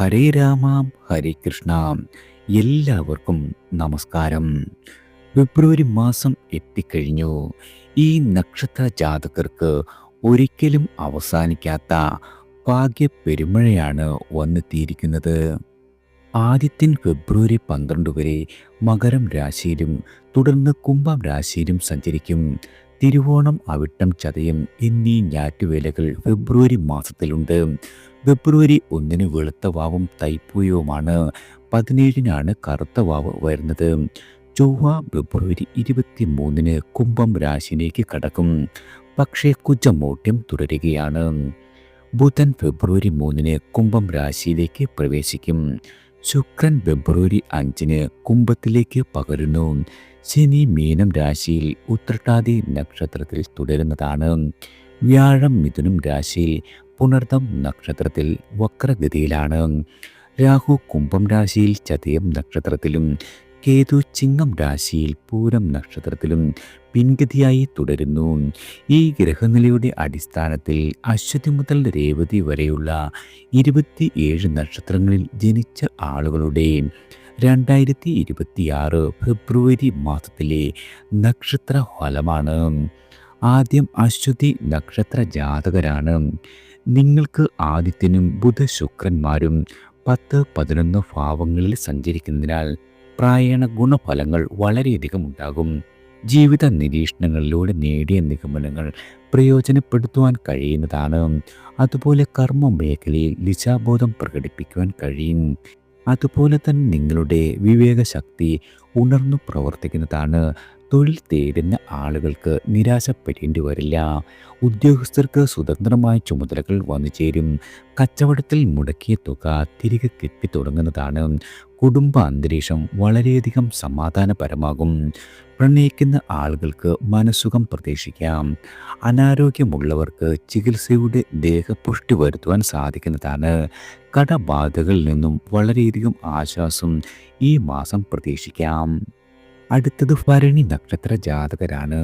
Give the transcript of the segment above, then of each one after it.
ഹരേ രാമ ഹരേ കൃഷ്ണ. എല്ലാവർക്കും നമസ്കാരം. ഫെബ്രുവരി മാസം എത്തിക്കഴിഞ്ഞു. ഈ നക്ഷത്ര ജാതകർക്ക് ഒരിക്കലും അവസാനിക്കാത്ത ഭാഗ്യ പെരുമഴയാണ് വന്നെത്തിയിരിക്കുന്നത്. ആദ്യത്തിൻ ഫെബ്രുവരി പന്ത്രണ്ട് വരെ മകരം രാശിയിലും തുടർന്ന് കുംഭം രാശിയിലും സഞ്ചരിക്കും. തിരുവോണം അവിട്ടം ചതയം എന്നീ ഞാറ്റുവേലകൾ ഫെബ്രുവരി മാസത്തിലുണ്ട്. ഫെബ്രുവരി ഒന്നിന് വെളുത്ത വാവും തൈപ്പൂയവുമാണ്. പതിനേഴിനാണ് കറുത്ത വാവ് വരുന്നത്. ചൊവ്വ ഫെബ്രുവരി ഇരുപത്തി മൂന്നിന് കുംഭം രാശിയിലേക്ക് കടക്കും. പക്ഷേ കുജമൂട്യം തുടരുകയാണ്. ബുധൻ ഫെബ്രുവരി മൂന്നിന് കുംഭം രാശിയിലേക്ക് പ്രവേശിക്കും. ശുക്രൻ ഫെബ്രുവരി അഞ്ചിന് കുംഭത്തിലേക്ക് പകരുന്നു. ശനി മീനം രാശിയിൽ ഉത്രട്ടാതി നക്ഷത്രത്തിൽ തുടരുന്നതാണ്. വ്യാഴം മിഥുനം രാശിയിൽ പുണർദം നക്ഷത്രത്തിൽ വക്രഗതിയിലാണ്. രാഹു കുംഭം രാശിയിൽ ചതയം നക്ഷത്രത്തിലും കേതു ചിങ്ങം രാശിയിൽ പൂരം നക്ഷത്രത്തിലും പിൻഗതിയായി തുടരുന്നു. ഈ ഗ്രഹനിലയുടെ അടിസ്ഥാനത്തിൽ അശ്വതി മുതൽ രേവതി വരെയുള്ള ഇരുപത്തിയേഴ് നക്ഷത്രങ്ങളിൽ ജനിച്ച ആളുകളുടെ രണ്ടായിരത്തി ഇരുപത്തിയാറ് ഫെബ്രുവരി മാസത്തിലെ നക്ഷത്ര ഫലമാണ് ആദ്യം അശ്വതി നക്ഷത്ര ജാതകരാണ്. നിങ്ങൾക്ക് ആദിത്യനും ബുധശുക്രന്മാരും പത്ത് പതിനൊന്ന് ഭാവങ്ങളിൽ സഞ്ചരിക്കുന്നതിനാൽ പ്രായണ ഗുണഫലങ്ങൾ വളരെയധികം ഉണ്ടാകും. ജീവിത നിരീക്ഷണങ്ങളിലൂടെ നേടിയ നിഗമനങ്ങൾ പ്രയോജനപ്പെടുത്തുവാൻ കഴിയുന്നതാണ്. അതുപോലെ കർമ്മ മേഖലയിൽ ദിശാബോധം പ്രകടിപ്പിക്കുവാൻ കഴിയും. അതുപോലെ തന്നെ നിങ്ങളുടെ വിവേകശക്തി ഉണർന്നു പ്രവർത്തിക്കുന്നതാണ്. തൊഴിൽ തേടുന്ന ആളുകൾക്ക് നിരാശപ്പെടേണ്ടി വരില്ല. ഉദ്യോഗസ്ഥർക്ക് സ്വതന്ത്രമായ ചുമതലകൾ വന്നു ചേരും. കച്ചവടത്തിൽ മുടക്കിയ തുക തിരികെ കിട്ടി തുടങ്ങുന്നതാണ്. കുടുംബ അന്തരീക്ഷം വളരെയധികം സമാധാനപരമാകും. പ്രണയിക്കുന്ന ആളുകൾക്ക് മനസ്സുഖം പ്രതീക്ഷിക്കാം. അനാരോഗ്യമുള്ളവർക്ക് ചികിത്സയുടെ ദേഹപുഷ്ടി വരുത്തുവാൻ സാധിക്കുന്നതാണ്. കടബാധകളിൽ നിന്നും വളരെയധികം ആശ്വാസം ഈ മാസം പ്രതീക്ഷിക്കാം. അടുത്തത് ഭരണി നക്ഷത്ര ജാതകരാണ്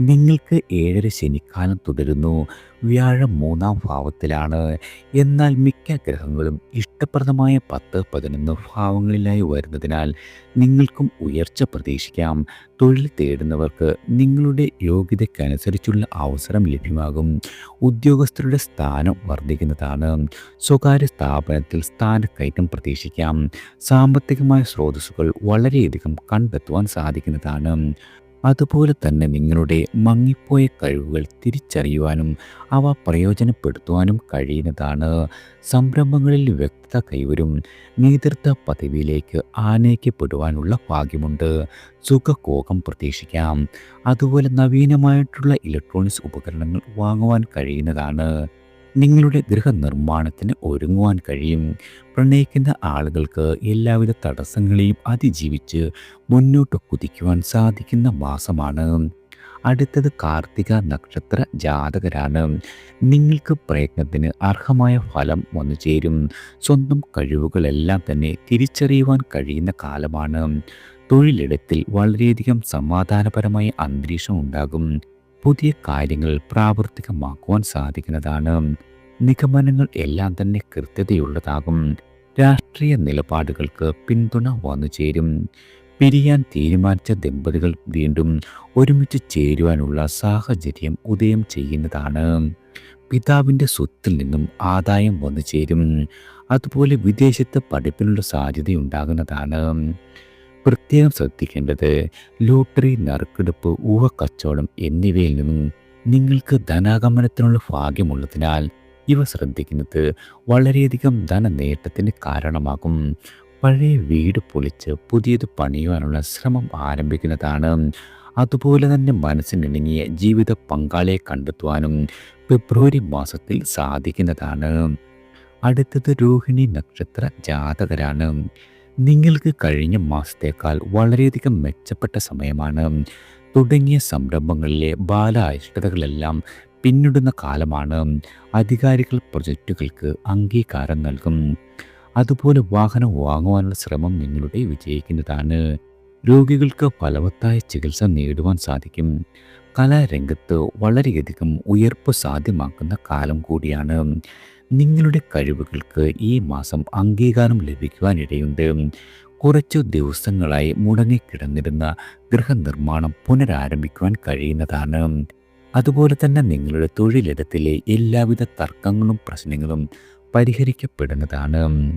നിങ്ങൾക്ക് ഏഴര ശനിക്കാലം തുടരുന്നു. വ്യാഴം മൂന്നാം ഭാവത്തിലാണ്. എന്നാൽ മിക്ക ഗ്രഹങ്ങളും ഇഷ്ടപ്രദമായ പത്ത് പതിനൊന്ന് ഭാവങ്ങളിലായി വരുന്നതിനാൽ നിങ്ങൾക്കും ഉയർച്ച പ്രതീക്ഷിക്കാം. തൊഴിൽ തേടുന്നവർക്ക് നിങ്ങളുടെ യോഗ്യതയ്ക്കനുസരിച്ചുള്ള അവസരം ലഭ്യമാകും. ഉദ്യോഗസ്ഥരുടെ സ്ഥാനം വർദ്ധിക്കുന്നതാണ്. സ്വകാര്യ സ്ഥാപനത്തിൽ സ്ഥാനക്കയറ്റം പ്രതീക്ഷിക്കാം. സാമ്പത്തികമായ സ്രോതസ്സുകൾ വളരെയധികം കണ്ടെത്തുവാൻ സാധിക്കുന്നതാണ്. അതുപോലെ തന്നെ നിങ്ങളുടെ മങ്ങിപ്പോയ കഴിവുകൾ തിരിച്ചറിയുവാനും അവ പ്രയോജനപ്പെടുത്തുവാനും കഴിയുന്നതാണ്. സംരംഭങ്ങളിൽ വ്യക്തത കൈവരും നേതൃത്വ പദവിയിലേക്ക് ആനയിക്കപ്പെടുവാനുള്ള ഭാഗ്യമുണ്ട്. സുഖകോകം പ്രതീക്ഷിക്കാം. അതുപോലെ നവീനമായിട്ടുള്ള ഇലക്ട്രോണിക്സ് ഉപകരണങ്ങൾ വാങ്ങുവാൻ കഴിയുന്നതാണ്. നിങ്ങളുടെ ഗൃഹനിർമ്മാണത്തിന് ഒരുങ്ങുവാൻ കഴിയും. പ്രണയിക്കുന്ന ആളുകൾക്ക് എല്ലാവിധ തടസ്സങ്ങളെയും അതിജീവിച്ച് മുന്നോട്ട് കുതിക്കുവാൻ സാധിക്കുന്ന മാസമാണ്. അടുത്തത് കാർത്തിക നക്ഷത്ര ജാതകരാണ്. നിങ്ങൾക്ക് പ്രയത്നത്തിന് അർഹമായ ഫലം വന്നു ചേരും. സ്വന്തം കഴിവുകളെല്ലാം തന്നെ തിരിച്ചറിയുവാൻ കഴിയുന്ന കാലമാണ്. തൊഴിലിടത്തിൽ വളരെയധികം സമാധാനപരമായ അന്തരീക്ഷം ഉണ്ടാകും. പുതിയ കാര്യങ്ങൾ പ്രാവർത്തികമാക്കുവാൻ സാധിക്കുന്നതാണ്. നിഗമനങ്ങൾ എല്ലാം തന്നെ കൃത്യതയുള്ളതാകും. രാഷ്ട്രീയ നിലപാടുകൾക്ക് പിന്തുണ വന്നു ചേരും. പിരിയാൻ തീരുമാനിച്ച ദമ്പതികൾ വീണ്ടും ഒരുമിച്ച് ചേരുവാനുള്ള സാഹചര്യം ഉദയം ചെയ്യുന്നതാണ്. പിതാവിന്റെ സ്വത്തിൽ നിന്നും ആദായം വന്നു ചേരും. അതുപോലെ വിദേശത്ത് പഠിപ്പിനുള്ള സാധ്യതയുണ്ടാകുന്നതാണ്. പ്രത്യേകം ശ്രദ്ധിക്കേണ്ടത് ലോട്ടറി നറുക്കെടുപ്പ് ഊഹക്കച്ചവടം എന്നിവയിൽ നിന്നും നിങ്ങൾക്ക് ധനാഗമനത്തിനുള്ള ഭാഗ്യമുള്ളതിനാൽ ഇവ ശ്രദ്ധിക്കുന്നത് വളരെയധികം ധനനേട്ടത്തിന് കാരണമാകും. പഴയ വീട് പൊളിച്ച് പുതിയത് പണിയുവാനുള്ള ശ്രമം ആരംഭിക്കുന്നതാണ്. അതുപോലെ തന്നെ മനസ്സിനിണങ്ങിയ ജീവിത പങ്കാളിയെ കണ്ടെത്തുവാനും ഫെബ്രുവരി മാസത്തിൽ സാധിക്കുന്നതാണ്. അടുത്തത് രോഹിണി നക്ഷത്ര ജാതകരാണ്. നിങ്ങൾക്ക് കഴിഞ്ഞ മാസത്തേക്കാൾ വളരെയധികം മെച്ചപ്പെട്ട സമയമാണ്. തുടങ്ങിയ സംരംഭങ്ങളിലെ ബാലായിഷ്ടതകളെല്ലാം പിന്നിടുന്ന കാലമാണ്. അധികാരികൾ പ്രൊജക്റ്റുകൾക്ക് അംഗീകാരം നൽകും. അതുപോലെ വാഹനം വാങ്ങുവാനുള്ള ശ്രമം നിങ്ങളുടെ വിജയിക്കുന്നതാണ്. രോഗികൾക്ക് ഫലവത്തായ ചികിത്സ നേടുവാൻ സാധിക്കും. കലാരംഗത്ത് വളരെയധികം ഉയർപ്പ് സാധ്യമാക്കുന്ന കാലം കൂടിയാണ്. നിങ്ങളുടെ കഴിവുകൾക്ക് ഈ മാസം അംഗീകാരം ലഭിക്കുവാനിടയുണ്ട്. കുറച്ചു ദിവസങ്ങളായി മുടങ്ങിക്കിടന്നിരുന്ന ഗൃഹനിർമ്മാണം പുനരാരംഭിക്കുവാൻ കഴിയുന്നതാണ്. അതുപോലെ തന്നെ നിങ്ങളുടെ തൊഴിലിടത്തിലെ എല്ലാവിധ തർക്കങ്ങളും പ്രശ്നങ്ങളും പരിഹരിക്കപ്പെടുന്നതാണ്.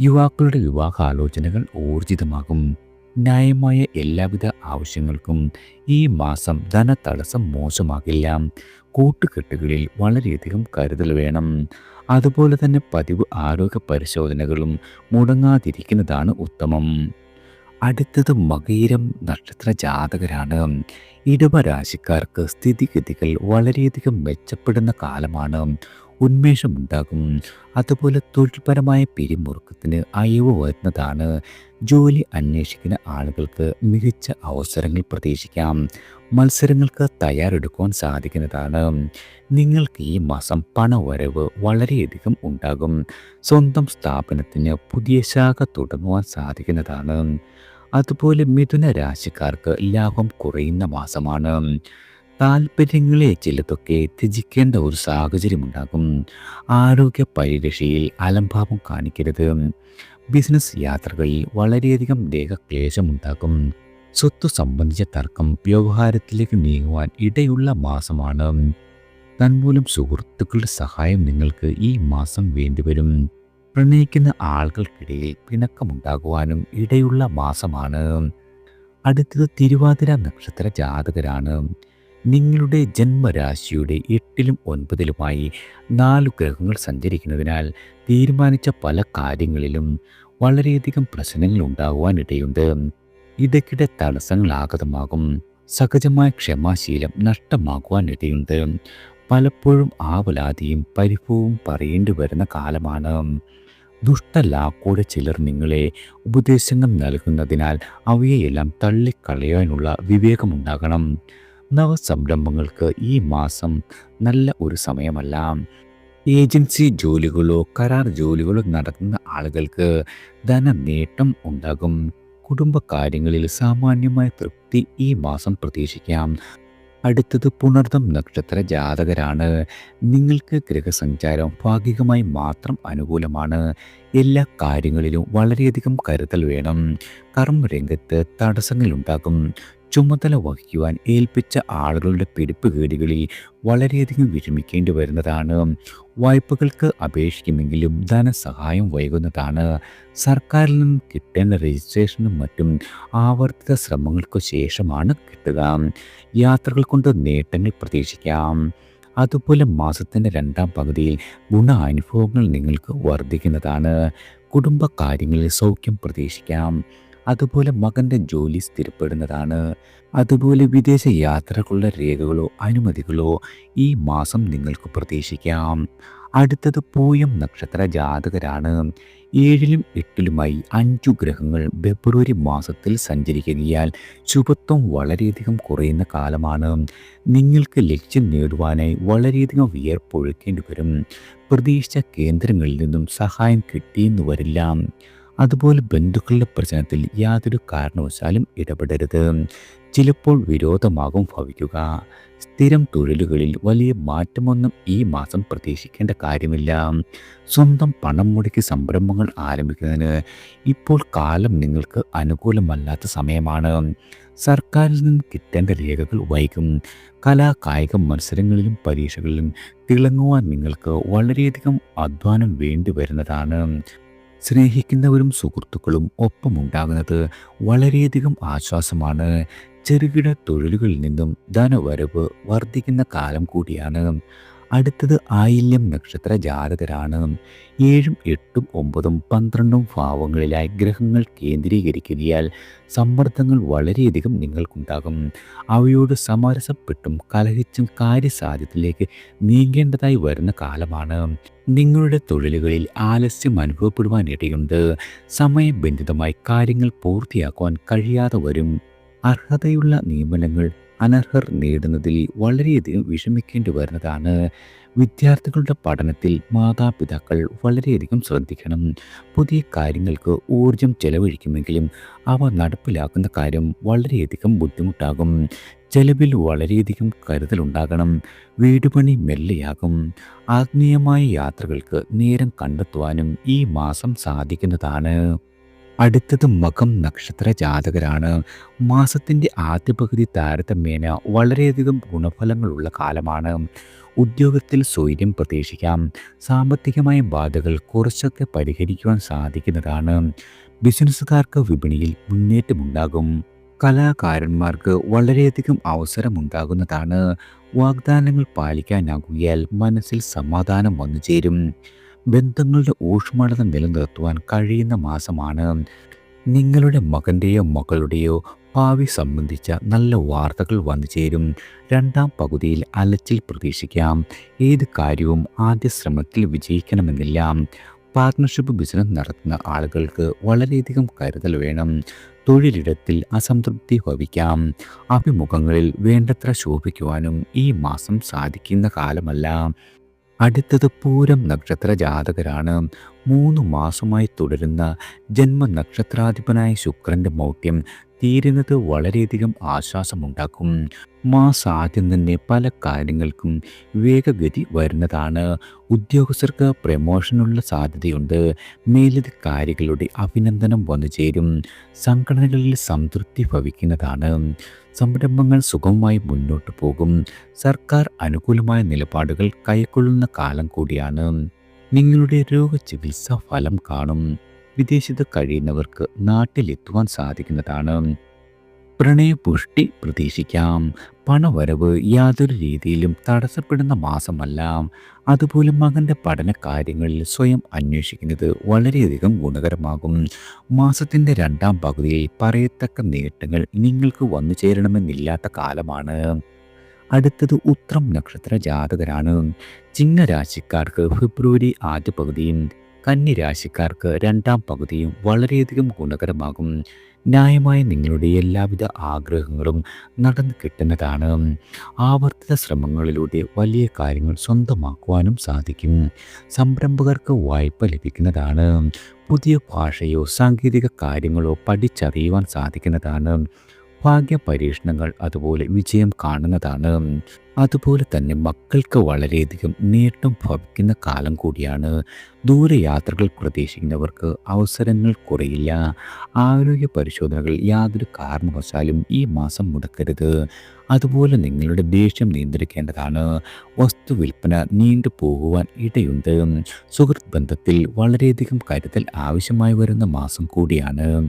യുവാക്കളുടെ വിവാഹാലോചനകൾ ഊർജിതമാകും. ന്യായമായ എല്ലാവിധ ആവശ്യങ്ങൾക്കും ഈ മാസം ധനതടസ്സം മോശമാകില്ല. കൂട്ടുകെട്ടുകളിൽ വളരെയധികം കരുതൽ വേണം. അതുപോലെ തന്നെ പതിവ് ആരോഗ്യ പരിശോധനകളും മുടങ്ങാതിരിക്കുന്നതാണ് ഉത്തമം. അടുത്തത് മകീരം നക്ഷത്ര ജാതകരാണ്. ഇടവരാശിക്കാർക്ക് സ്ഥിതിഗതികൾ വളരെയധികം മെച്ചപ്പെടുന്ന കാലമാണ്. ഉന്മേഷമുണ്ടാകും. അതുപോലെ തൊഴിൽപരമായ പിരിമുറുക്കത്തിന് അയവ് വരുന്നതാണ്. ജോലി അന്വേഷിക്കുന്ന ആളുകൾക്ക് മികച്ച അവസരങ്ങൾ പ്രതീക്ഷിക്കാം. മത്സരങ്ങൾക്ക് തയ്യാറെടുക്കുവാൻ സാധിക്കുന്നതാണ്. നിങ്ങൾക്ക് ഈ മാസം പണവരവ് വളരെയധികം ഉണ്ടാകും. സ്വന്തം സ്ഥാപനത്തിന് പുതിയ ശാഖ തുടങ്ങുവാൻ സാധിക്കുന്നതാണ്. അതുപോലെ മിഥുന രാശിക്കാർക്ക് ലാഭം കുറയുന്ന മാസമാണ്. താല്പര്യങ്ങളെ ചിലതൊക്കെ ത്യജിക്കേണ്ട ഒരു സാഹചര്യമുണ്ടാകും. ആരോഗ്യ പരിരക്ഷയിൽ അലംഭാവം കാണിക്കരുത്. ബിസിനസ് യാത്രകളിൽ വളരെയധികം ദേഹക്ലേശമുണ്ടാകും സ്വത്ത് സംബന്ധിച്ച തർക്കം വ്യവഹാരത്തിലേക്ക് നീങ്ങുവാൻ ഇടയുള്ള മാസമാണ്. തന്മൂലം സുഹൃത്തുക്കളുടെ സഹായം നിങ്ങൾക്ക് ഈ മാസം വേണ്ടിവരും. പ്രണയിക്കുന്ന ആളുകൾക്കിടയിൽ പിണക്കമുണ്ടാകുവാനും ഇടയുള്ള മാസമാണ്. അടുത്തത് തിരുവാതിര നക്ഷത്ര ജാതകരാണ്. നിങ്ങളുടെ ജന്മരാശിയുടെ എട്ടിലും ഒൻപതിലുമായി നാല് ഗ്രഹങ്ങൾ സഞ്ചരിക്കുന്നതിനാൽ തീരുമാനിച്ച പല കാര്യങ്ങളിലും വളരെയധികം പ്രശ്നങ്ങൾ ഉണ്ടാകുവാനിടയുണ്ട് ഇടയ്ക്കിടെ തടസ്സങ്ങൾ ആഗതമാകും സഹജമായ ക്ഷമാശീലം നഷ്ടമാകുവാനിടയുണ്ട്. പലപ്പോഴും ആവലാതിയും പരിഭവവും പറയേണ്ടി വരുന്ന കാലമാണ്. ദുഷ്ടലാക്കോടെ ചിലർ നിങ്ങളെ ഉപദേശങ്ങൾ നൽകുന്നതിനാൽ അവയെല്ലാം തള്ളിക്കളയാനുള്ള വിവേകമുണ്ടാകണം. നവസംരംഭങ്ങൾക്ക് ഈ മാസം നല്ല ഒരു സമയമല്ല. ഏജൻസി ജോലികളോ കരാർ ജോലികളോ നടത്തുന്ന ആളുകൾക്ക് ധനനേട്ടം ഉണ്ടാകും. കുടുംബകാര്യങ്ങളിൽ സാമാന്യമായ തൃപ്തി ഈ മാസം പ്രതീക്ഷിക്കാം. അടുത്തത് പുണർദം നക്ഷത്ര ജാതകരാണ്. നിങ്ങൾക്ക് ഗ്രഹസഞ്ചാരം ഭാഗികമായി മാത്രം അനുകൂലമാണ്. എല്ലാ കാര്യങ്ങളിലും വളരെയധികം കരുതൽ വേണം. കർമ്മരംഗത്ത് തടസ്സങ്ങളുണ്ടാകും ചുമതല വഹിക്കുവാൻ ഏൽപ്പിച്ച ആളുകളുടെ പിടിപ്പുകേടുകളിൽ വളരെയധികം വിഷമിക്കേണ്ടി വരുന്നതാണ്. വായ്പകൾക്ക് അപേക്ഷിക്കുമെങ്കിലും ധനസഹായം വൈകുന്നതാണ്. സർക്കാരിൽ നിന്നും കിട്ടേണ്ട രജിസ്ട്രേഷനും മറ്റും ആവർത്തിത ശ്രമങ്ങൾക്ക് ശേഷമാണ് കിട്ടുക. യാത്രകൾ കൊണ്ട് നേട്ടങ്ങൾ പ്രതീക്ഷിക്കാം. അതുപോലെ മാസത്തിന്റെ രണ്ടാം പകുതിയിൽ ഗുണ അനുഭവങ്ങൾ നിങ്ങൾക്ക് വർദ്ധിക്കുന്നതാണ്. കുടുംബകാര്യങ്ങളിൽ സൗഖ്യം പ്രതീക്ഷിക്കാം. അതുപോലെ മകന്റെ ജോലി സ്ഥിരപ്പെടുന്നതാണ്. അതുപോലെ വിദേശ യാത്രകളുടെ രേഖകളോ അനുമതികളോ ഈ മാസം നിങ്ങൾക്ക് പ്രതീക്ഷിക്കാം. അടുത്തത് പൂയം നക്ഷത്ര ജാതകരാണ്. ഏഴിലും എട്ടിലുമായി അഞ്ചു ഗ്രഹങ്ങൾ ഫെബ്രുവരി മാസത്തിൽ സഞ്ചരിക്കുകയാൽ ശുഭത്വം വളരെയധികം കുറയുന്ന കാലമാണ്. നിങ്ങൾക്ക് ലക്ഷ്യം നേടുവാനായി വളരെയധികം വിയർപ്പൊഴുക്കേണ്ടി വരും. പ്രതീക്ഷിച്ച കേന്ദ്രങ്ങളിൽ നിന്നും സഹായം കിട്ടിയെന്ന് വരില്ല. അതുപോലെ ബന്ധുക്കളുടെ പ്രശ്നത്തിൽ യാതൊരു കാരണവശാലും ഇടപെടരുത്. ചിലപ്പോൾ വിരോധമാകും ഭവിക്കുക. സ്ഥിരം തൊഴിലുകളിൽ വലിയ മാറ്റമൊന്നും ഈ മാസം പ്രതീക്ഷിക്കേണ്ട കാര്യമില്ല. സ്വന്തം പണം മുടക്കി സംരംഭങ്ങൾ ആരംഭിക്കുന്നതിന് ഇപ്പോൾ കാലം നിങ്ങൾക്ക് അനുകൂലമല്ലാത്ത സമയമാണ്. സർക്കാരിൽ നിന്ന് കിട്ടേണ്ട രേഖകൾ വൈകും. കലാ കായിക മത്സരങ്ങളിലും പരീക്ഷകളിലും തിളങ്ങുവാൻ നിങ്ങൾക്ക് വളരെയധികം അധ്വാനം വേണ്ടി വരുന്നതാണ്. സ്നേഹിക്കുന്നവരും സുഹൃത്തുക്കളും ഒപ്പമുണ്ടാകുന്നത് വളരെയധികം ആശ്വാസമാണ്. ചെറുകിട തൊഴിലുകളിൽ നിന്നും ധനവരവ് വർദ്ധിക്കുന്ന കാലം കൂടിയാണ്. അടുത്തത് ആയില്യം നക്ഷത്ര ജാതകരാണ് ഏഴും എട്ടും ഒമ്പതും പന്ത്രണ്ടും ഭാവങ്ങളിലായി ഗ്രഹങ്ങൾ കേന്ദ്രീകരിക്കുകയാൽ സമ്മർദ്ദങ്ങൾ വളരെയധികം നിങ്ങൾക്കുണ്ടാകും. അവയോട് സമരസപ്പെട്ടും കലഹിച്ചും കാര്യസാധ്യത്തിലേക്ക് നീങ്ങേണ്ടതായി വരുന്ന കാലമാണ്. നിങ്ങളുടെ തൊഴിലുകളിൽ ആലസ്യം അനുഭവപ്പെടുവാനിടയുണ്ട്. സമയബന്ധിതമായി കാര്യങ്ങൾ പൂർത്തിയാക്കുവാൻ കഴിയാതെ വരും. അർഹതയുള്ള നിയമനങ്ങൾ അനർഹർ നേടുന്നതിൽ വളരെയധികം വിഷമിക്കേണ്ടി വരുന്നതാണ്. വിദ്യാർത്ഥികളുടെ പഠനത്തിൽ മാതാപിതാക്കൾ വളരെയധികം ശ്രദ്ധിക്കണം. പുതിയ കാര്യങ്ങൾക്ക് ഊർജം ചെലവഴിക്കുമെങ്കിലും അവ നടപ്പിലാക്കുന്ന കാര്യം വളരെയധികം ബുദ്ധിമുട്ടാകും. ചെലവിൽ വളരെയധികം കരുതലുണ്ടാകണം. വീടുപണി മെല്ലെയാകും. ആത്മീയമായ യാത്രകൾക്ക് നേരം കണ്ടെത്തുവാനും ഈ മാസം സാധിക്കുന്നതാണ്. അടുത്തത് മകം നക്ഷത്ര ജാതകരാണ്. മാസത്തിന്റെ ആദ്യ പകുതി താരതമ്യേന വളരെയധികം ഗുണഫലങ്ങളുള്ള കാലമാണ്. ഉദ്യോഗത്തിൽ സ്വൈര്യം പ്രതീക്ഷിക്കാം. സാമ്പത്തികമായ ബാധകൾ കുറച്ചൊക്കെ പരിഹരിക്കുവാൻ സാധിക്കുന്നതാണ്. ബിസിനസ്സുകാർക്ക് വിപണിയിൽ മുന്നേറ്റമുണ്ടാകും. കലാകാരന്മാർക്ക് വളരെയധികം അവസരമുണ്ടാകുന്നതാണ്. വാഗ്ദാനങ്ങൾ പാലിക്കാനാകുകയാൽ മനസ്സിൽ സമാധാനം വന്നു ചേരും ബന്ധങ്ങളുടെ ഊഷ്മളത നിലനിർത്തുവാൻ കഴിയുന്ന മാസമാണ് നിങ്ങളുടെ മകന്റെയോ മകളുടെയോ ഭാവി സംബന്ധിച്ച നല്ല വാർത്തകൾ വന്നു ചേരും. രണ്ടാം പകുതിയിൽ അലച്ചിൽ പ്രതീക്ഷിക്കാം. ഏത് കാര്യവും ആദ്യ ശ്രമത്തിൽ വിജയിക്കണമെന്നില്ല. പാർട്ട്ണർഷിപ്പ് ബിസിനസ് നടത്തുന്ന ആളുകൾക്ക് വളരെയധികം കരുതൽ വേണം. തൊഴിലിടത്തിൽ അസംതൃപ്തി ഭവിക്കാം. അഭിമുഖങ്ങളിൽ വേണ്ടത്ര ശോഭിക്കുവാനും ഈ മാസം സാധിക്കുന്ന കാലമല്ല. അടുത്തത് പൂരം നക്ഷത്ര ജാതകരാണ് മൂന്ന് മാസമായി തുടരുന്ന ജന്മനക്ഷത്രാധിപനായ ശുക്രന്റെ മൗഢ്യം തീരുന്നത് വളരെയധികം ആശ്വാസമുണ്ടാക്കും. മാസാദ്യം തന്നെ പല കാര്യങ്ങൾക്കും വേഗഗതി വരുന്നതാണ്. ഉദ്യോഗസ്ഥർക്ക് പ്രമോഷനുള്ള സാധ്യതയുണ്ട്. മേലധികാരികളുടെ അഭിനന്ദനം വന്നു ചേരും സംഘടനകളിൽ സംതൃപ്തി ഭവിക്കുന്നതാണ്. സംരംഭങ്ങൾ സുഗമമായി മുന്നോട്ടു പോകും. സർക്കാർ അനുകൂലമായ നിലപാടുകൾ കൈക്കൊള്ളുന്ന കാലം കൂടിയാണ്. നിങ്ങളുടെ രോഗചികിത്സാ ഫലം കാണും. വിദേശത്ത് കഴിയുന്നവർക്ക് നാട്ടിലെത്തുവാൻ സാധിക്കുന്നതാണ്. പ്രണയപുഷ്ടി പ്രതീക്ഷിക്കാം. പണവരവ് യാതൊരു രീതിയിലും തടസ്സപ്പെടുന്ന മാസമല്ല. അതുപോലെ മകന്റെ പഠന കാര്യങ്ങളിൽ സ്വയം അന്വേഷിക്കുന്നത് വളരെയധികം ഗുണകരമാകും. മാസത്തിന്റെ രണ്ടാം പകുതിയിൽ പറയത്തക്ക നേട്ടങ്ങൾ നിങ്ങൾക്ക് വന്നു ചേരണമെന്നില്ലാത്ത കാലമാണ്. അടുത്തത് ഉത്രം നക്ഷത്ര ജാതകരാണ്. ചിങ്ങരാശിക്കാർക്ക് ഫെബ്രുവരി ആദ്യ പകുതിയും കന്നിരാശിക്കാർക്ക് രണ്ടാം പകുതിയും വളരെയധികം ഗുണകരമാകും. ന്യായമായ നിങ്ങളുടെ എല്ലാവിധ ആഗ്രഹങ്ങളും നടന്നു കിട്ടുന്നതാണ്. ആവർത്തിത ശ്രമങ്ങളിലൂടെ വലിയ കാര്യങ്ങൾ സ്വന്തമാക്കുവാനും സാധിക്കും. സംരംഭകർക്ക് വായ്പ ലഭിക്കുന്നതാണ്. പുതിയ ഭാഷയോ സാങ്കേതിക കാര്യങ്ങളോ പഠിച്ചറിയുവാൻ സാധിക്കുന്നതാണ്. ഭാഗ്യ പരീക്ഷണങ്ങൾ അതുപോലെ വിജയം കാണുന്നതാണ്. അതുപോലെ തന്നെ മക്കൾക്ക് വളരെയധികം നേട്ടം ഭവിക്കുന്ന കാലം കൂടിയാണ്. ദൂരയാത്രകൾ പ്രതീക്ഷിക്കുന്നവർക്ക് അവസരങ്ങൾ കുറയില്ല. ആരോഗ്യ പരിശോധനകൾ യാതൊരു കാരണവശാലും ഈ മാസം മുടക്കരുത്. അതുപോലെ നിങ്ങളുടെ ദേഷ്യം നിയന്ത്രിക്കേണ്ടതാണ്. വസ്തു വിൽപ്പന നീണ്ടു പോകുവാൻ ഇടയുണ്ട്. സുഹൃത്ത് ബന്ധത്തിൽ വളരെയധികം കരുതൽ ആവശ്യമായി വരുന്ന മാസം കൂടിയാണ്.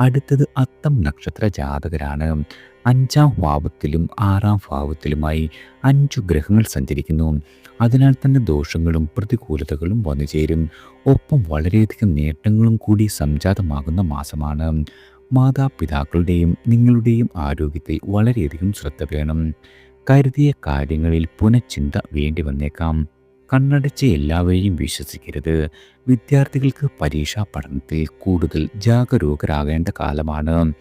അടുത്തത് അത്തം നക്ഷത്ര ജാതകരാണ്. അഞ്ചാം ഭാവത്തിലും ആറാം ഭാവത്തിലുമായി അഞ്ചു ഗ്രഹങ്ങൾ സഞ്ചരിക്കുന്നു. അതിനാൽ തന്നെ ദോഷങ്ങളും പ്രതികൂലതകളും വന്നു ചേരും ഒപ്പം വളരെയധികം നേട്ടങ്ങളും കൂടി സംജാതമാകുന്ന മാസമാണ്. മാതാപിതാക്കളുടെയും നിങ്ങളുടെയും ആരോഗ്യത്തിൽ വളരെയധികം ശ്രദ്ധ വേണം. കരുതിയ കാര്യങ്ങളിൽ പുനഃചിന്ത വേണ്ടി വന്നേക്കാം. കണ്ണടച്ച് എല്ലാവരെയും വിശ്വസിക്കരുത്. വിദ്യാർത്ഥികൾക്ക് പരീക്ഷാ പഠനത്തിൽ കൂടുതൽ ജാഗരൂകരാകേണ്ട കാലമാണ്.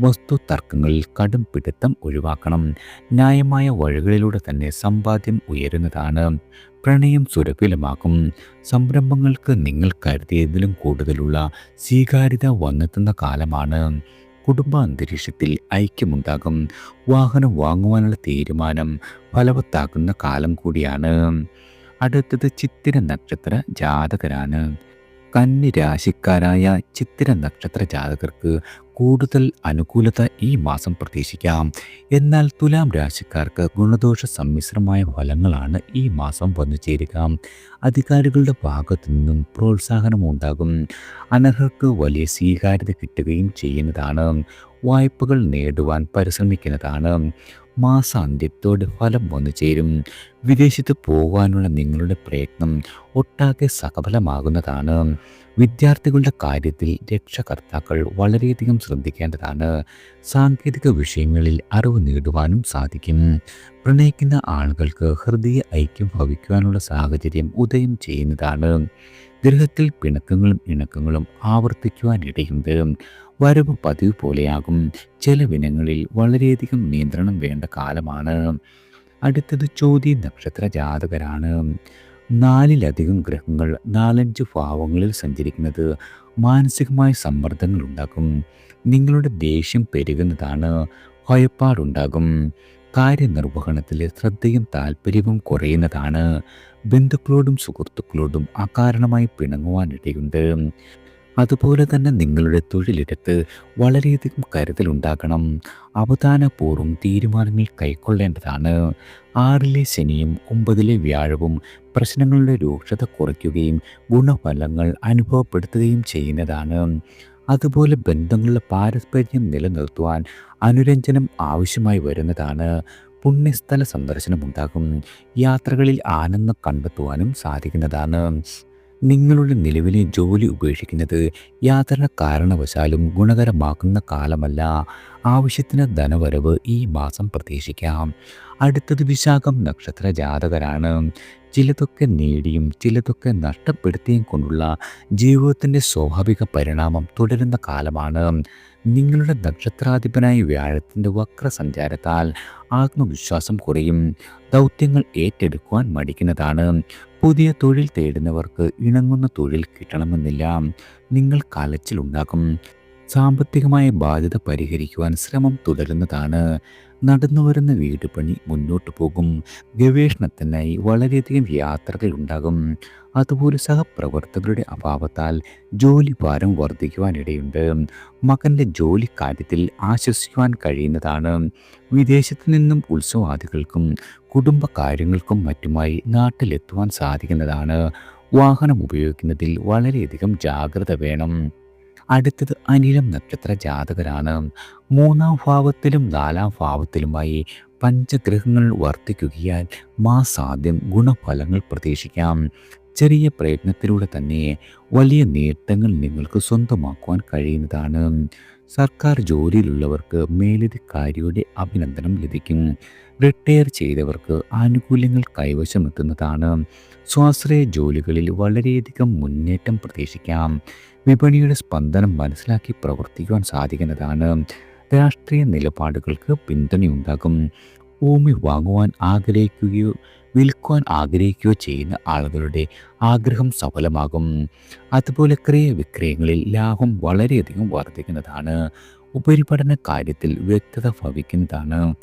വസ്തു തർക്കങ്ങളിൽ കടും പിടുത്തം ഒഴിവാക്കണം. ന്യായമായ വഴികളിലൂടെ തന്നെ സമ്പാദ്യം ഉയരുന്നതാണ്. പ്രണയം സുരഭിലമാക്കും സംരംഭങ്ങൾക്ക് നിങ്ങൾ കരുതിയതിലും കൂടുതലുള്ള സ്വീകാര്യത വന്നെത്തുന്ന കാലമാണ്. കുടുംബ അന്തരീക്ഷത്തിൽ ഐക്യമുണ്ടാകും. വാഹനം വാങ്ങുവാനുള്ള തീരുമാനം ഫലവത്താക്കുന്ന കാലം കൂടിയാണ്. അടുത്തത് ചിത്തിര നക്ഷത്ര ജാതകരാണ്. കന്നി രാശിക്കാരായ ചിത്തിര നക്ഷത്ര ജാതകർക്ക് കൂടുതൽ അനുകൂലത ഈ മാസം പ്രതീക്ഷിക്കാം. എന്നാൽ തുലാം രാശിക്കാർക്ക് ഗുണദോഷ സമ്മിശ്രമായ ഫലങ്ങളാണ് ഈ മാസം വന്നു ചേരുക. അധികാരികളുടെ ഭാഗത്തു നിന്നും പ്രോത്സാഹനമുണ്ടാകും അനർഹർക്ക് വലിയ സ്വീകാര്യത കിട്ടുകയും ചെയ്യുന്നതാണ്. വായ്പകൾ നേടുവാൻ പരിശ്രമിക്കുന്നതാണ്. മാസാന്ത്യത്തോടെ ഫലം വന്നു ചേരും. വിദേശത്ത് പോകാനുള്ള നിങ്ങളുടെ പ്രയത്നം ഒട്ടാകെ സഫലമാകുന്നതാണ് വിദ്യാർത്ഥികളുടെ കാര്യത്തിൽ രക്ഷകർത്താക്കൾ വളരെയധികം ശ്രദ്ധിക്കേണ്ടതാണ്. സാങ്കേതിക വിഷയങ്ങളിൽ അറിവ് നേടുവാനും സാധിക്കും. പ്രണയിക്കുന്ന ആളുകൾക്ക് ഹൃദയ ഐക്യം ഭവിക്കുവാനുള്ള സാഹചര്യം ഉദയം ചെയ്യുന്നതാണ്. ഗൃഹത്തിൽ പിണക്കങ്ങളും ഇണക്കങ്ങളും ആവർത്തിക്കുവാനിടയുണ്ട്. വരവ് പതിവ് പോലെയാകും. ചില വളരെയധികം നിയന്ത്രണം വേണ്ട കാലമാണ്. അടുത്തത് ചോദ്യ നക്ഷത്ര ജാതകരാണ്. നാലിലധികം ഗ്രഹങ്ങൾ നാലഞ്ച് ഭാവങ്ങളിൽ സഞ്ചരിക്കുന്നത് മാനസികമായ സമ്മർദ്ദങ്ങൾ ഉണ്ടാക്കും. നിങ്ങളുടെ ദേഷ്യം പെരുകുന്നതാണ് ഭയപ്പാടുണ്ടാകും. കാര്യനിർവഹണത്തിൽ ശ്രദ്ധയും താല്പര്യവും കുറയുന്നതാണ്. ബന്ധുക്കളോടും സുഹൃത്തുക്കളോടും അകാരണമായി പിണങ്ങുവാനിടയുണ്ട്. അതുപോലെ തന്നെ നിങ്ങളുടെ തൊഴിലിടത്ത് വളരെയധികം കരുതലുണ്ടാകണം. അവധാനപൂർവം തീരുമാനങ്ങൾ കൈക്കൊള്ളേണ്ടതാണ്. ആറിലെ ശനിയും ഒമ്പതിലെ വ്യാഴവും പ്രശ്നങ്ങളുടെ രൂക്ഷത കുറയ്ക്കുകയും ഗുണഫലങ്ങൾ അനുഭവപ്പെടുത്തുകയും ചെയ്യുന്നതാണ്. അതുപോലെ ബന്ധങ്ങളുടെ പാരസ്പര്യം നിലനിർത്തുവാൻ അനുരഞ്ജനം ആവശ്യമായി വരുന്നതാണ്. പുണ്യസ്ഥല സന്ദർശനമുണ്ടാകും. യാത്രകളിൽ ആനന്ദം കണ്ടെത്തുവാനും സാധിക്കുന്നതാണ്. നിങ്ങളുടെ നിലവിലെ ജോലി ഉപേക്ഷിക്കുന്നത് യാതൊരു കാരണവശാലും ഗുണകരമാക്കുന്ന കാലമല്ല. ആവശ്യത്തിന് ധനവരവ് ഈ മാസം പ്രതീക്ഷിക്കാം. അടുത്തത് വിശാഖം നക്ഷത്ര ജാതകരാണ്. ചിലതൊക്കെ നേടിയും ചിലതൊക്കെ നഷ്ടപ്പെടുത്തിയും കൊണ്ടുള്ള ജീവിതത്തിന്റെ സ്വാഭാവിക പരിണാമം തുടരുന്ന കാലമാണ്. നിങ്ങളുടെ നക്ഷത്രാധിപനായ വ്യാഴത്തിന്റെ വക്രസഞ്ചാരത്താൽ ആത്മവിശ്വാസം കുറയും. ദൗത്യങ്ങൾ ഏറ്റെടുക്കുവാൻ മടിക്കുന്നതാണ്. പുതിയ തൊഴിൽ തേടുന്നവർക്ക് ഇണങ്ങുന്ന തൊഴിൽ കിട്ടണമെന്നില്ല. നിങ്ങൾ കലച്ചിലുണ്ടാക്കും സാമ്പത്തികമായ ബാധ്യത പരിഹരിക്കുവാൻ ശ്രമം തുടരുന്നതാണ്. നടന്നുവരുന്ന വീട് പണി മുന്നോട്ട് പോകും. ഗവേഷണത്തിനായി വളരെയധികം യാത്രകൾ ഉണ്ടാകും. അതുപോലെ സഹപ്രവർത്തകരുടെ അഭാവത്താൽ ജോലി ഭാരം വർദ്ധിക്കുവാനിടയുണ്ട്. മകന്റെ ജോലി കാര്യത്തിൽ ആശ്വസിക്കുവാൻ കഴിയുന്നതാണ്. വിദേശത്തു നിന്നും ഉത്സവാദികൾക്കും കുടുംബ കാര്യങ്ങൾക്കും മറ്റുമായി നാട്ടിലെത്തുവാൻ സാധിക്കുന്നതാണ്. വാഹനം ഉപയോഗിക്കുന്നതിൽ വളരെയധികം ജാഗ്രത വേണം. അടുത്തത് അനിലം നക്ഷത്ര ജാതകരാണ്. മൂന്നാം ഭാവത്തിലും നാലാം ഭാവത്തിലുമായി പഞ്ചഗ്രഹങ്ങൾ വർദ്ധിക്കുകയാൽ മാസാദ്യം ഗുണഫലങ്ങൾ പ്രതീക്ഷിക്കാം. ചെറിയ പ്രയത്നത്തിലൂടെ തന്നെ വലിയ നേട്ടങ്ങൾ നിങ്ങൾക്ക് സ്വന്തമാക്കുവാൻ കഴിയുന്നതാണ്. സർക്കാർ ജോലിയിലുള്ളവർക്ക് മേലധികാരിയുടെ അഭിനന്ദനം ലഭിക്കും. റിട്ടയർ ചെയ്തവർക്ക് ആനുകൂല്യങ്ങൾ കൈവശമെത്തുന്നതാണ്. സ്വാശ്രയ ജോലികളിൽ വളരെയധികം മുന്നേറ്റം പ്രതീക്ഷിക്കാം. വിപണിയുടെ സ്പന്ദനം മനസ്സിലാക്കി പ്രവർത്തിക്കുവാൻ സാധിക്കുന്നതാണ്. രാഷ്ട്രീയ നിലപാടുകൾക്ക് പിന്തുണയുണ്ടാകും. ഭൂമി വാങ്ങുവാൻ ആഗ്രഹിക്കുകയോ വിൽക്കുവാൻ ആഗ്രഹിക്കുകയോ ചെയ്യുന്ന ആളുകളുടെ ആഗ്രഹം സഫലമാകും. അതുപോലെ ക്രയവിക്രയങ്ങളിൽ ലാഭം വളരെയധികം വർദ്ധിക്കുന്നതാണ്. ഉപരിപഠന കാര്യത്തിൽ വ്യക്തത ഭവിക്കുന്നതാണ്.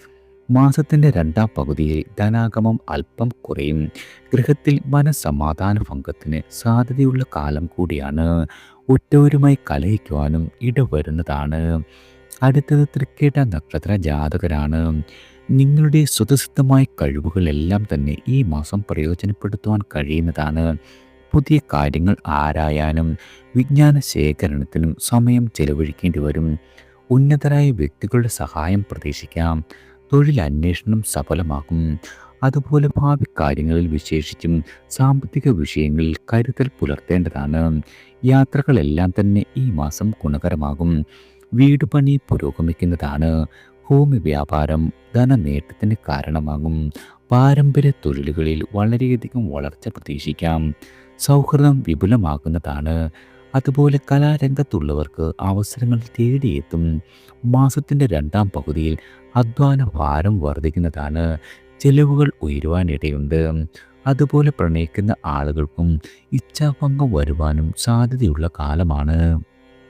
മാസത്തിന്റെ രണ്ടാം പകുതിയിൽ ധനാഗമം അല്പം കുറയും. ഗൃഹത്തിൽ മനസമാധാന ഭംഗത്തിന് സാധ്യതയുള്ള കാലം കൂടിയാണ്. ഉറ്റവരുമായി കലയിക്കുവാനും ഇടവരുന്നതാണ്. അടുത്തത് തൃക്കേട്ട നക്ഷത്ര ജാതകരാണ്. നിങ്ങളുടെ സ്വതസിദ്ധമായ കഴിവുകളെല്ലാം തന്നെ ഈ മാസം പ്രയോജനപ്പെടുത്തുവാൻ കഴിയുന്നതാണ്. പുതിയ കാര്യങ്ങൾ ആരായാനും വിജ്ഞാന ശേഖരണത്തിനും സമയം ചെലവഴിക്കേണ്ടി വരും. ഉന്നതരായ വ്യക്തികളുടെ സഹായം പ്രതീക്ഷിക്കാം. തൊഴിൽ അന്വേഷണം സഫലമാക്കും. അതുപോലെ ഭാവി കാര്യങ്ങളിൽ വിശേഷിച്ചും സാമ്പത്തിക വിഷയങ്ങളിൽ കരുതൽ പുലർത്തേണ്ടതാണ്. യാത്രകളെല്ലാം തന്നെ ഈ മാസം ഗുണകരമാകും. വീട് പണി പുരോഗമിക്കുന്നതാണ്. ഭൂമി വ്യാപാരം ധനനേട്ടത്തിന് കാരണമാകും. പാരമ്പര്യ തൊഴിലുകളിൽ വളരെയധികം വളർച്ച പ്രതീക്ഷിക്കാം. സൗഹൃദം വിപുലമാകുന്നതാണ്. അതുപോലെ കലാരംഗത്തുള്ളവർക്ക് അവസരങ്ങൾ തേടിയെത്തും. മാസത്തിന്റെ രണ്ടാം പകുതിയിൽ അധ്വാന ഭാരം വർദ്ധിക്കുന്നതാണ് ചെലവുകൾ ഉയരുവാനിടയുണ്ട്. അതുപോലെ പ്രണയിക്കുന്ന ആളുകൾക്കും ഇച്ഛാഭംഗം വരുവാനും സാധ്യതയുള്ള കാലമാണ്.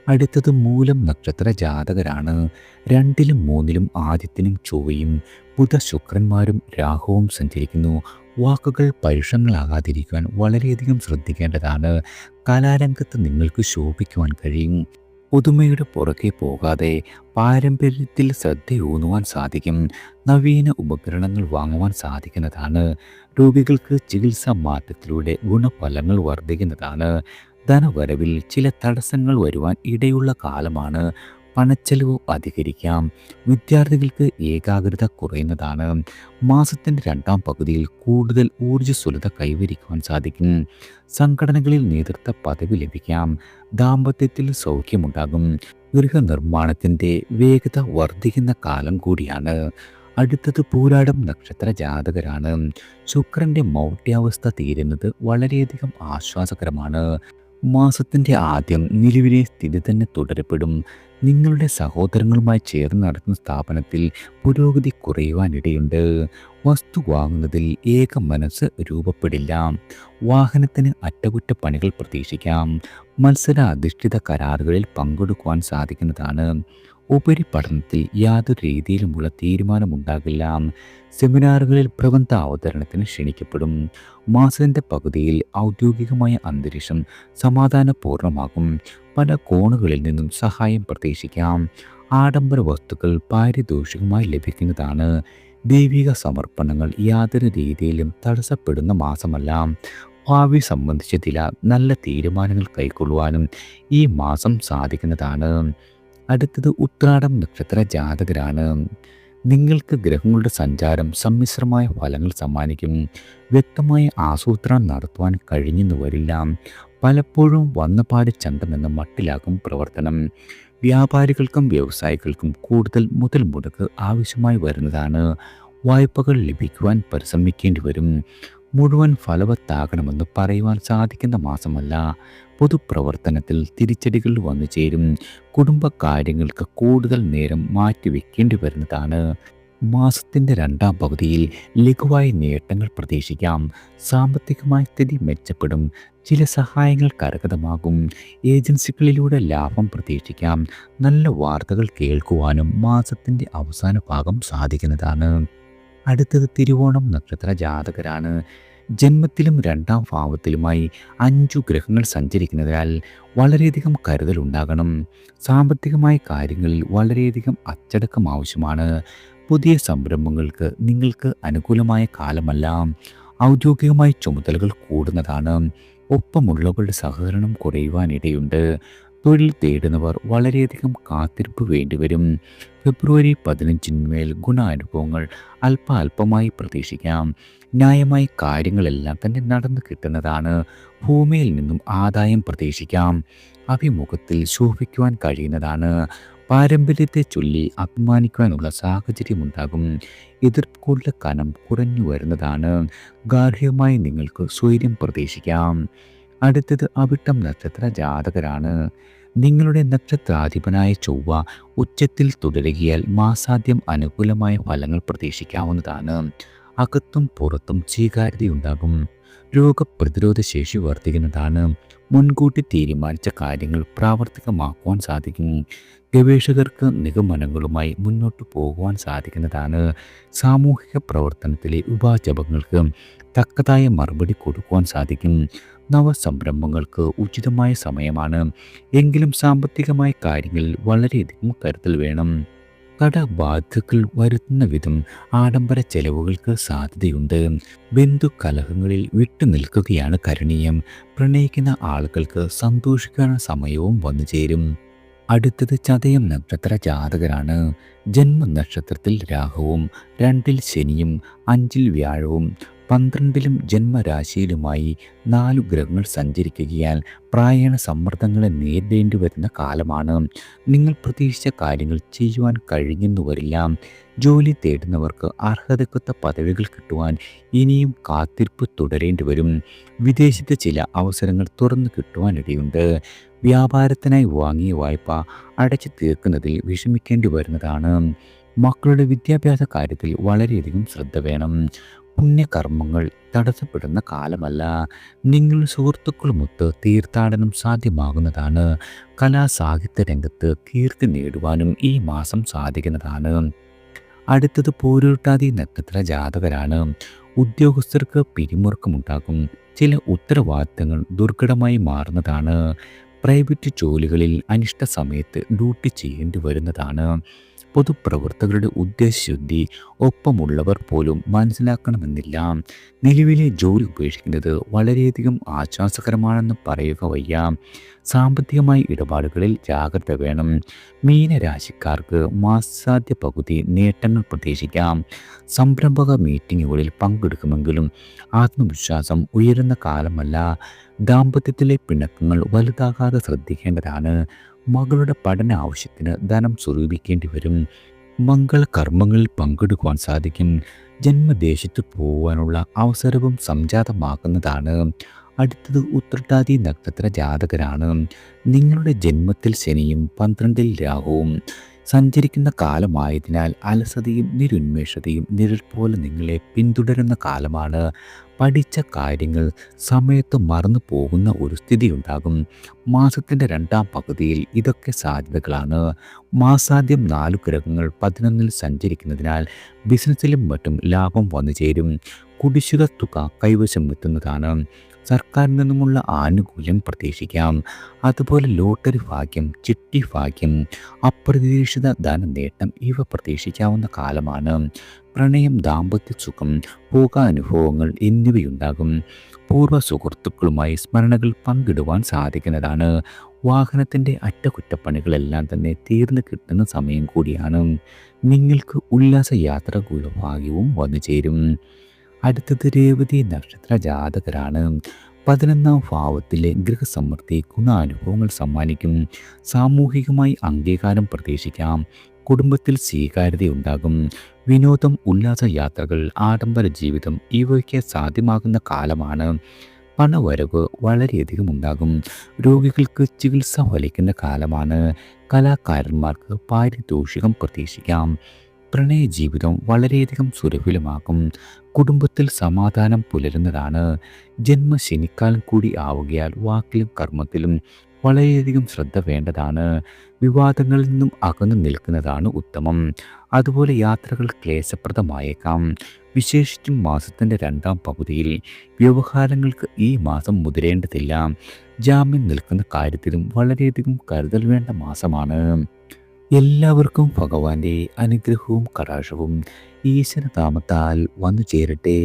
അടുത്തത് മൂലം നക്ഷത്ര ജാതകരാണ്. രണ്ടിലും മൂന്നിലും ആദ്യത്തിനും ചൊവ്വയും ബുധ ശുക്രന്മാരും രാഹുവും സഞ്ചരിക്കുന്നു. വാക്കുകൾ പരുഷങ്ങളാകാതിരിക്കുവാൻ വളരെയധികം ശ്രദ്ധിക്കേണ്ടതാണ്. കലാരംഗത്ത് നിങ്ങൾക്ക് ശോഭിക്കുവാൻ കഴിയും. പുതുമയുടെ പുറകെ പോകാതെ പാരമ്പര്യത്തിൽ ശ്രദ്ധയൂന്നുവാൻ സാധിക്കും. നവീന ഉപകരണങ്ങൾ വാങ്ങുവാൻ സാധിക്കുന്നതാണ്. രോഗികൾക്ക് ചികിത്സാ മാറ്റത്തിലൂടെ ഗുണഫലങ്ങൾ വർദ്ധിക്കുന്നതാണ്. ധനവരവിൽ ചില തടസ്സങ്ങൾ വരുവാൻ ഇടയുള്ള കാലമാണ്. പണച്ചെലവ് അധികരിക്കാം. വിദ്യാർത്ഥികൾക്ക് ഏകാഗ്രത കുറയുന്നതാണ്. മാസത്തിന്റെ രണ്ടാം പകുതിയിൽ കൂടുതൽ ഊർജസ്വലത കൈവരിക്കുവാൻ സാധിക്കും. സംഘടനകളിൽ നേതൃത്വ പദവി ലഭിക്കാം. ദാമ്പത്യത്തിൽ സൗഖ്യമുണ്ടാകും. ഗൃഹനിർമ്മാണത്തിന്റെ വേഗത വർദ്ധിക്കുന്ന കാലം കൂടിയാണ്. അടുത്തത് പൂരാടം നക്ഷത്ര ജാതകരാണ്. ശുക്രന്റെ മൗഢ്യാവസ്ഥ തീരുന്നത് വളരെയധികം ആശ്വാസകരമാണ്. മാസത്തിന്റെ ആദ്യം നിലവിലെ സ്ഥിതി തന്നെ തുടരപ്പെടും. നിങ്ങളുടെ സഹോദരങ്ങളുമായി ചേർന്ന് നടത്തുന്ന സ്ഥാപനത്തിൽ പുരോഗതി കുറയുവാനിടയുണ്ട് വസ്തു വാങ്ങുന്നതിൽ ഏക മനസ്സ് രൂപപ്പെടില്ല. വാഹനത്തിന് അറ്റകുറ്റപ്പണികൾ പ്രതീക്ഷിക്കാം. മത്സര അധിഷ്ഠിത കരാറുകളിൽ പങ്കെടുക്കുവാൻ സാധിക്കുന്നതാണ്. ഉപരിപഠനത്തിൽ യാതൊരു രീതിയിലുമുള്ള തീരുമാനമുണ്ടാകില്ല. സെമിനാറുകളിൽ പ്രബന്ധ അവതരണത്തിന് ക്ഷണിക്കപ്പെടും. മാസത്തിന്റെ പകുതിയിൽ ഔദ്യോഗികമായ അന്തരീക്ഷം സമാധാനപൂർണമാകും പല കോണുകളിൽ നിന്നും സഹായം പ്രതീക്ഷിക്കാം. ആഡംബര വസ്തുക്കൾ പാരിതോഷികമായി ലഭിക്കുന്നതാണ്. ദൈവിക സമർപ്പണങ്ങൾ യാതൊരു രീതിയിലും തടസ്സപ്പെടുന്ന മാസമല്ല. ഭാവി സംബന്ധിച്ച ചില നല്ല തീരുമാനങ്ങൾ കൈക്കൊള്ളുവാനും ഈ മാസം സാധിക്കുന്നതാണ്. അടുത്തത് ഉത്രാടം നക്ഷത്ര ജാതകരാണ്. നിങ്ങൾക്ക് ഗ്രഹങ്ങളുടെ സഞ്ചാരം സമ്മിശ്രമായ ഫലങ്ങൾ സമ്മാനിക്കും. വ്യക്തമായ ആസൂത്രണം നടത്തുവാൻ കഴിഞ്ഞെന്ന് വരില്ല പലപ്പോഴും വന്നപാട് ചന്തമെന്ന മട്ടിലാകും പ്രവർത്തനം. വ്യാപാരികൾക്കും വ്യവസായികൾക്കും കൂടുതൽ മുതൽ മുടക്ക് ആവശ്യമായി വരുന്നതാണ്. വായ്പകൾ ലഭിക്കുവാൻ പരിശ്രമിക്കേണ്ടി വരും. മുഴുവൻ ഫലവത്താകണമെന്ന് പറയുവാൻ സാധിക്കുന്ന മാസമല്ല. പൊതുപ്രവർത്തനത്തിൽ തിരിച്ചടികൾ വന്നു ചേരും. കുടുംബകാര്യങ്ങൾക്ക് കൂടുതൽ നേരം മാറ്റിവെക്കേണ്ടി വരുന്നതാണ്. മാസത്തിന്റെ രണ്ടാം പകുതിയിൽ ലഘുവായ നേട്ടങ്ങൾ പ്രതീക്ഷിക്കാം. സാമ്പത്തികമായ സ്ഥിതി മെച്ചപ്പെടും. ചില സഹായങ്ങൾ കരകതമാകും ഏജൻസികളിലൂടെ ലാഭം പ്രതീക്ഷിക്കാം. നല്ല വാർത്തകൾ കേൾക്കുവാനും മാസത്തിന്റെ അവസാന ഭാഗം സാധിക്കുന്നതാണ്. അടുത്തത് തിരുവോണം. നക്ഷത്ര ജാതകരാണ്. ജന്മത്തിലും രണ്ടാം ഭാവത്തിലുമായി അഞ്ചു ഗ്രഹങ്ങൾ സഞ്ചരിക്കുന്നതിനാൽ വളരെയധികം കരുതലുണ്ടാകണം. സാമ്പത്തികമായ കാര്യങ്ങളിൽ വളരെയധികം അച്ചടക്കം ആവശ്യമാണ്. പുതിയ സംരംഭങ്ങൾക്ക് നിങ്ങൾക്ക് അനുകൂലമായ കാലമല്ല. ഔദ്യോഗികമായ ചുമതലകൾ കൂടുന്നതാണ്. ഒപ്പമുള്ളവരുടെ സഹകരണം കുറയുവാനിടയുണ്ട്. തൊഴിൽ തേടുന്നവർ വളരെയധികം കാത്തിരിപ്പ് വേണ്ടിവരും. ഫെബ്രുവരി പതിനഞ്ചിന്മേൽ ഗുണാനുഭവങ്ങൾ അല്പാൽപമായി പ്രതീക്ഷിക്കാം. ന്യായമായി കാര്യങ്ങളെല്ലാം തന്നെ നടന്നു കിട്ടുന്നതാണ്. ഭൂമിയിൽ നിന്നും ആദായം പ്രതീക്ഷിക്കാം. അഭിമുഖത്തിൽ ശോഭിക്കുവാൻ കഴിയുന്നതാണ്. പാരമ്പര്യത്തെ ചൊല്ലി അഭിമാനിക്കുവാനുള്ള സാഹചര്യമുണ്ടാകും. എതിർപ്പുകളുടെ കനം കുറഞ്ഞു വരുന്നതാണ്. ഗാർഹികമായി നിങ്ങൾക്ക് സ്വൈര്യം പ്രതീക്ഷിക്കാം. അടുത്തത് അവിട്ടം നക്ഷത്ര ജാതകരാണ്. നിങ്ങളുടെ നക്ഷത്രാധിപനായ ചൊവ്വ ഉച്ചത്തിൽ തുടരുകയാൽ മാസാദ്യം അനുകൂലമായ ഫലങ്ങൾ പ്രതീക്ഷിക്കാവുന്നതാണ്. അകത്തും പുറത്തും സ്വീകാര്യതയുണ്ടാകും. രോഗപ്രതിരോധ ശേഷി വർദ്ധിക്കുന്നതാണ്. മുൻകൂട്ടി തീരുമാനിച്ച കാര്യങ്ങൾ പ്രാവർത്തികമാക്കുവാൻ സാധിക്കും. ഗവേഷകർക്ക് നിഗമനങ്ങളുമായി മുന്നോട്ട് പോകുവാൻ സാധിക്കുന്നതാണ് സാമൂഹിക പ്രവർത്തനത്തിലെ ഉപാചപങ്ങൾക്ക് തക്കതായ മറുപടി കൊടുക്കുവാൻ സാധിക്കും. നവസംരംഭങ്ങൾക്ക് ഉചിതമായ സമയമാണ്. എങ്കിലും സാമ്പത്തികമായ കാര്യങ്ങളിൽ വളരെയധികം കരുതൽ വേണം. കടബാധ്യതകൾ വരുത്തുന്ന വിധം ആഡംബര ചെലവുകൾക്ക് സാധ്യതയുണ്ട്. ബന്ധുകലഹങ്ങളിൽ വിട്ടുനിൽക്കുകയാണ് കരണീയം. പ്രണയിക്കുന്ന ആളുകൾക്ക് സന്തോഷിക്കാൻ സമയവും വന്നു ചേരും. അടുത്തത് ചതയം നക്ഷത്ര ജാതകരാണ്. ജന്മനക്ഷത്രത്തിൽ രാഹുവും രണ്ടിൽ ശനിയും അഞ്ചിൽ വ്യാഴവും പന്ത്രണ്ടിലും ജന്മരാശിയിലുമായി നാലു ഗ്രഹങ്ങൾ സഞ്ചരിക്കുകയാൽ പ്രായണ സമ്മർദ്ദങ്ങളെ നേരിടേണ്ടി വരുന്ന കാലമാണ്. നിങ്ങൾ പ്രതീക്ഷിച്ച കാര്യങ്ങൾ ചെയ്യുവാൻ കഴിഞ്ഞെന്നു വരില്ല ജോലി തേടുന്നവർക്ക് അർഹതക്കൊത്ത പദവികൾ കിട്ടുവാൻ ഇനിയും കാത്തിരിപ്പ് തുടരേണ്ടി വരും. വിദേശത്ത് ചില അവസരങ്ങൾ തുറന്നു കിട്ടുവാനിടയുണ്ട്. വ്യാപാരത്തിനായി വാങ്ങിയ വായ്പ അടച്ചു തീർക്കുന്നതിൽ വിഷമിക്കേണ്ടി വരുന്നതാണ്. മക്കളുടെ വിദ്യാഭ്യാസ കാര്യത്തിൽ വളരെയധികം ശ്രദ്ധ വേണം. പുണ്യകർമ്മങ്ങൾ തടസ്സപ്പെടുന്ന കാലമല്ല. നിങ്ങൾ സുഹൃത്തുക്കളുമൊത്ത് തീർത്ഥാടനം സാധ്യമാകുന്നതാണ്. കലാസാഹിത്യ രംഗത്ത് കീർത്തി നേടുവാനും ഈ മാസം സാധിക്കുന്നതാണ്. അടുത്തത് പോരൂട്ടാതി നക്ഷത്ര ജാതകരാണ്. ഉദ്യോഗസ്ഥർക്ക് പിരിമുറുക്കമുണ്ടാകും. ചില ഉത്തരവാദിത്തങ്ങൾ ദുർഘടമായി മാറുന്നതാണ്. പ്രൈവറ്റ് ജോലികളിൽ അനിഷ്ട സമയത്ത് ഡ്യൂട്ടി ചെയ്യേണ്ടി വരുന്നതാണ്. പൊതുപ്രവർത്തകരുടെ ഉദ്ദേശശുദ്ധി ഒപ്പമുള്ളവർ പോലും മനസ്സിലാക്കണമെന്നില്ല. നിലവിലെ ജോലി ഉപേക്ഷിക്കുന്നത് വളരെയധികം ആശ്വാസകരമാണെന്ന് പറയുക വയ്യ. സാമ്പത്തികമായ ഇടപാടുകളിൽ ജാഗ്രത വേണം. മീനരാശിക്കാർക്ക് മാസാദ്യ പകുതി നേട്ടങ്ങൾ പ്രതീക്ഷിക്കാം. സംരംഭക മീറ്റിങ്ങുകളിൽ പങ്കെടുക്കുമെങ്കിലും ആത്മവിശ്വാസം ഉയരുന്ന കാലമല്ല. ദാമ്പത്യത്തിലെ പിണക്കങ്ങൾ വലുതാകാതെ ശ്രദ്ധിക്കേണ്ടതാണ്. മകളുടെ പഠന ആവശ്യത്തിന് ധനം സ്വരൂപിക്കേണ്ടി വരും. മംഗള കർമ്മങ്ങളിൽ പങ്കെടുക്കുവാൻ സാധിക്കും. ജന്മദേശത്ത് പോകാനുള്ള അവസരവും സംജാതമാക്കുന്നതാണ്. അടുത്തത് ഉത്രട്ടാതി നക്ഷത്ര ജാതകരാണ്. നിങ്ങളുടെ ജന്മത്തിൽ ശനിയും പന്ത്രണ്ടിൽ രാഹുവും. സഞ്ചരിക്കുന്ന കാലമായതിനാൽ അലസതയും നിരുന്മേഷതയും നിഴൽ പോലെ നിങ്ങളെ പിന്തുടരുന്ന കാലമാണ്. പഠിച്ച കാര്യങ്ങൾ സമയത്ത് മറന്നു പോകുന്ന ഒരു സ്ഥിതിയുണ്ടാകും. മാസത്തിന്റെ രണ്ടാം പകുതിയിൽ ഇതൊക്കെ സാധ്യതകളാണ്. മാസാദ്യം നാലു ഗ്രഹങ്ങൾ പതിനൊന്നിൽ സഞ്ചരിക്കുന്നതിനാൽ ബിസിനസ്സിലും മറ്റും ലാഭം വന്നു ചേരും കുടിശ്ശിക തുക കൈവശം എത്തുന്നതാണ്. സർക്കാരിൽ നിന്നുമുള്ള ആനുകൂല്യം പ്രതീക്ഷിക്കാം. അതുപോലെ ലോട്ടറി ഭാഗ്യം ചിട്ടി ഭാഗ്യം അപ്രതീക്ഷിത ധനനേട്ടം ഇവ പ്രതീക്ഷിക്കാവുന്ന കാലമാണ്. പ്രണയം ദാമ്പത്യ സുഖം ഭോഗാനുഭവങ്ങൾ എന്നിവയുണ്ടാകും. പൂർവ സുഹൃത്തുക്കളുമായി സ്മരണകൾ പങ്കിടുവാൻ സാധിക്കുന്നതാണ്. വാഹനത്തിന്റെ അറ്റകുറ്റപ്പണികളെല്ലാം തന്നെ തീർന്നു കിട്ടുന്ന സമയം കൂടിയാണ്. നിങ്ങൾക്ക് ഉല്ലാസ യാത്രാകൂല ഭാഗ്യവും വന്നു ചേരും അടുത്തത് രേവതി നക്ഷത്ര ജാതകരാണ്. പതിനൊന്നാം ഭാവത്തിലെ ഗൃഹസമൃദ്ധി ഗുണാനുഭവങ്ങൾ സമ്മാനിക്കും. സാമൂഹികമായി അംഗീകാരം പ്രതീക്ഷിക്കാം. കുടുംബത്തിൽ സ്വീകാര്യതയുണ്ടാകും. വിനോദം ഉല്ലാസ യാത്രകൾ ആഡംബര ജീവിതം ഇവയ്ക്ക് സാധ്യമാകുന്ന കാലമാണ്. പണവരവ് വളരെയധികം ഉണ്ടാകും. രോഗികൾക്ക് ചികിത്സ വലിക്കുന്ന കാലമാണ്. കലാകാരന്മാർക്ക് പാരിതോഷികം പ്രതീക്ഷിക്കാം. പ്രണയ ജീവിതം വളരെയധികം സുരഭിലമാക്കും. കുടുംബത്തിൽ സമാധാനം പുലരുന്നതാണ്. ജന്മശനിക്കാലം കൂടി ആവുകയാൽ വാക്കിലും കർമ്മത്തിലും വളരെയധികം ശ്രദ്ധ വേണ്ടതാണ്. വിവാദങ്ങളിൽ നിന്നും അകന്നു നിൽക്കുന്നതാണ് ഉത്തമം. അതുപോലെ യാത്രകൾ ക്ലേശപ്രദമായേക്കാം. വിശേഷിച്ചും മാസത്തിന്റെ രണ്ടാം പകുതിയിൽ വ്യവഹാരങ്ങൾക്ക് ഈ മാസം മുതിരേണ്ടതില്ല. ജാമ്യം നിൽക്കുന്ന കാര്യത്തിലും വളരെയധികം കരുതൽ വേണ്ട മാസമാണ്. എല്ലാവർക്കും ഭഗവാന്റെ അനുഗ്രഹവും കടാക്ഷവും ഈശ്വരനാമത്താൽ വന്നു ചേരട്ടെ